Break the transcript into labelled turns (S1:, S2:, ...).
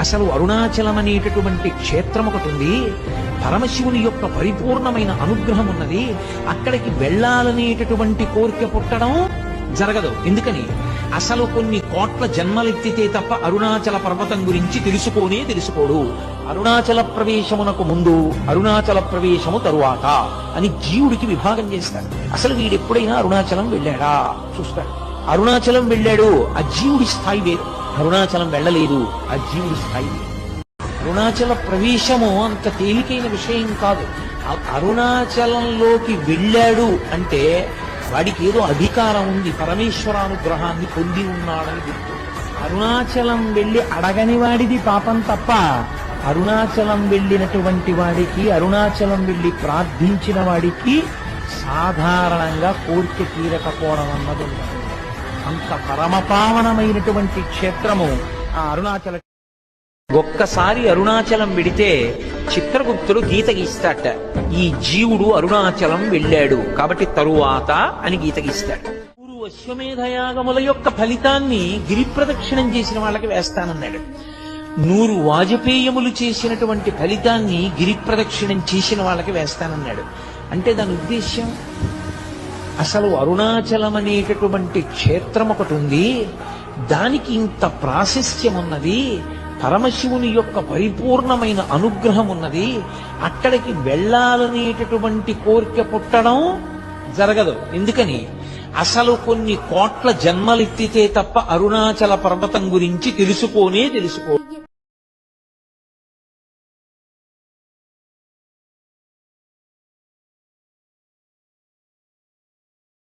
S1: అసలు అరుణాచలం అనేటటువంటి క్షేత్రం ఒకటి ఉంది పరమశివుని యొక్క పరిపూర్ణమైన అనుగ్రహం ఉన్నది అక్కడికి వెళ్ళాలనేటటువంటి కోరిక పుట్టడం జరగదు. ఎందుకని? అసలు కొన్ని కోట్ల జన్మలెత్తితే తప్ప అరుణాచల పర్వతం గురించి తెలుసుకోనే తెలుసుకోడు. అరుణాచల ప్రవేశమునకు ముందు అరుణాచల ప్రవేశము తరువాత అని జీవుడికి విభాగం చేస్తాడు. అసలు వీడెప్పుడైనా అరుణాచలం వెళ్ళాడా? చూస్తాడు. అరుణాచలం వెళ్ళాడు. ఆ జీవుడి స్థాయి వేరు. అరుణాచలం వెళ్ళలేదు. ఆ జీవుడి స్థాయి. అరుణాచల ప్రవేశము అంత తేలికైన విషయం కాదు. అరుణాచలంలోకి వెళ్ళాడు అంటే వాడికి ఏదో అధికారం ఉంది పరమేశ్వరానుగ్రహాన్ని పొంది ఉన్నాడని గుర్తు. అరుణాచలం వెళ్ళి అడగని వాడిది పాపం తప్ప అరుణాచలం వెళ్ళినటువంటి వాడికి అరుణాచలం వెళ్ళి ప్రార్థించిన వాడికి సాధారణంగా కోరిక తీరకపోవడం అన్నది ఉండదు. అంత పరమపావనమైనటువంటి క్షేత్రము ఆ అరుణాచల ఒక్కసారి అరుణాచలం వెడితే చిత్రగుప్తుడు గీత గీస్తాట ఈ జీవుడు అరుణాచలం వెళ్ళాడు. కాబట్టి తరువాత అని గీత గీస్తాడు. గురు అశ్వమేధయాగముల యొక్క ఫలితాన్ని గిరి ప్రదక్షిణం చేసిన వాళ్ళకి వేస్తానన్నాడు. నూరు వాజపేయములు చేసినటువంటి ఫలితాన్ని గిరి ప్రదక్షిణం చేసిన వాళ్ళకి వేస్తానన్నాడు. అంటే దాని ఉద్దేశ్యం అసలు అరుణాచలం అనేటటువంటి క్షేత్రం ఒకటి ఉంది దానికి ఇంత ప్రాశస్త్యం ఉన్నది పరమశివుని యొక్క పరిపూర్ణమైన అనుగ్రహం ఉన్నది అక్కడికి వెళ్ళాలనేటటువంటి కోరిక పుట్టడం జరగదు. ఎందుకని? అసలు కొన్ని కోట్ల జన్మలెత్తితే తప్ప అరుణాచల పర్వతం గురించి తెలుసుకోనే తెలుసుకో